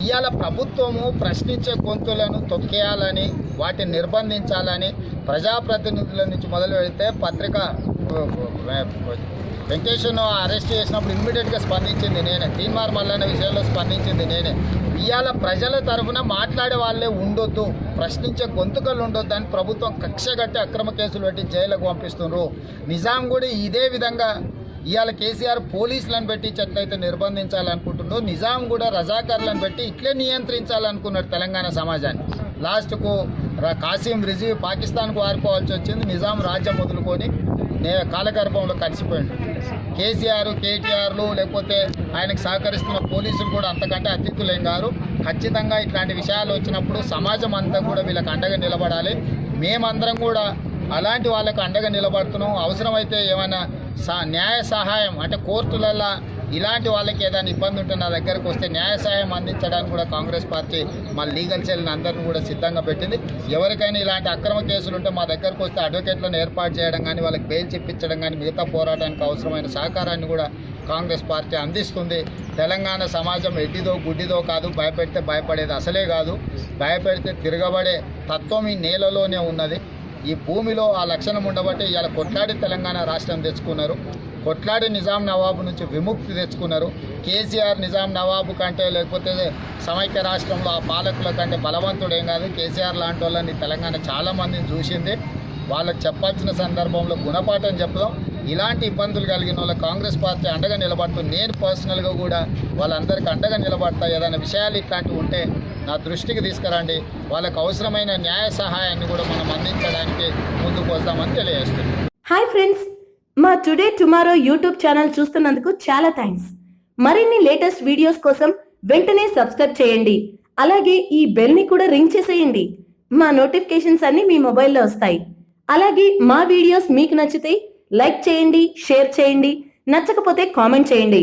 ఇవాళ ప్రభుత్వము ప్రశ్నించే గొంతులను తొక్కేయాలని వాటిని నిర్బంధించాలని ప్రజాప్రతినిధుల నుంచి మొదలు పెడితే పత్రిక వెంకటేశ్వరను అరెస్ట్ చేసినప్పుడు ఇమ్మీడియట్గా స్పందించింది నేనే. తీన్మార్ మల్లన్న విషయంలో స్పందించింది నేనే. ఇవాళ ప్రజల తరఫున మాట్లాడే వాళ్ళే ఉండొద్దు ప్రశ్నించే గొంతుకలు ఉండొద్దు అని ప్రభుత్వం కక్ష కట్టి అక్రమ కేసులు పెట్టి జైలుకు పంపిస్తున్నారు నిజాం కూడా ఇదే విధంగా ఇవాళ కేసీఆర్ పోలీసులను పెట్టి చెట్లయితే నిర్బంధించాలనుకుంటుండో నిజాం కూడా రజాకర్లను పెట్టి ఇట్లే నియంత్రించాలనుకున్నాడు తెలంగాణ సమాజాన్ని. లాస్ట్కు కాసిం రిజీవ్ పాకిస్తాన్కు ఆరిపోవాల్సి వచ్చింది నిజాం రాజ్యం వదులుకొని నే కాలగర్భంలో కలిసిపోయిండు. కేసీఆర్ కేటీఆర్లు లేకపోతే ఆయనకు సహకరిస్తున్న పోలీసులు కూడా అంతకంటే అతిథులేం గారు ఖచ్చితంగా ఇట్లాంటి విషయాలు వచ్చినప్పుడు సమాజం అంతా కూడా వీళ్ళకి అండగా నిలబడాలి. మేమందరం కూడా అలాంటి వాళ్ళకు అండగా నిలబడుతున్నాం. అవసరమైతే ఏమైనా సా న్యాయ సహాయం అంటే కోర్టులలో ఇలాంటి వాళ్ళకి ఏదైనా ఇబ్బంది ఉంటే నా దగ్గరకు వస్తే న్యాయ సహాయం అందించడానికి కూడా కాంగ్రెస్ పార్టీ మా లీగల్ సెల్ని అందరిని కూడా సిద్ధంగా పెట్టింది. ఎవరికైనా ఇలాంటి అక్రమ కేసులు ఉంటే మా దగ్గరకు వస్తే అడ్వకేట్లను ఏర్పాటు చేయడం కానీ వాళ్ళకి బెయిల్ చెప్పించడం కానీ మిగతా పోరాటానికి అవసరమైన సహకారాన్ని కూడా కాంగ్రెస్ పార్టీ అందిస్తుంది. తెలంగాణ సమాజం ఎడ్డిదో గుడ్డిదో కాదు భయపెడితే భయపడేది అసలే కాదు. భయపెడితే తిరగబడే తత్వం ఈ నేలలోనే ఉన్నది. ఈ భూమిలో ఆ లక్షణం ఉండబట్టి ఇవాళ కొట్లాడి తెలంగాణ రాష్ట్రం తెచ్చుకున్నారు. కొట్లాడి నిజాం నవాబు నుంచి విముక్తి తెచ్చుకున్నారు. కేసీఆర్ నిజాం నవాబు కంటే లేకపోతే సమైక్య రాష్ట్రంలో ఆ పాలకుల కంటే బలవంతుడేం కాదు. కేసీఆర్ లాంటి వాళ్ళని తెలంగాణ చాలామందిని చూసింది. వాళ్ళకి చెప్పాల్సిన సందర్భంలో గుణపాఠం చెప్పడం ఇలాంటి ఇబ్బందులు కలిగిన వాళ్ళ కాంగ్రెస్ పార్టీ అండగా నిలబడుతుంది నేను పర్సనల్గా కూడా వాళ్ళందరికీ అండగా నిలబడతా ఏదైనా విషయాలు ఇట్లాంటివి ఉంటే నా దృష్టికి తీసుకురండి. వాళ్ళకు అవసరమైన న్యాయ సహాయాన్ని కూడా మనం అందించడానికి ముందుకు వస్తామని తెలియజేస్తున్నాం హాయ్ ఫ్రెండ్స్. మా టుడే టుమారో యూట్యూబ్ ఛానల్ చూస్తున్నందుకు చాలా థ్యాంక్స్. మరిన్ని లేటెస్ట్ వీడియోస్ కోసం వెంటనే సబ్స్క్రైబ్ చేయండి. అలాగే ఈ బెల్ని కూడా రింగ్ చేసేయండి. మా నోటిఫికేషన్స్ అన్ని మీ మొబైల్లో వస్తాయి. అలాగే మా వీడియోస్ మీకు నచ్చితే లైక్ చేయండి షేర్ చేయండి నచ్చకపోతే కామెంట్ చేయండి.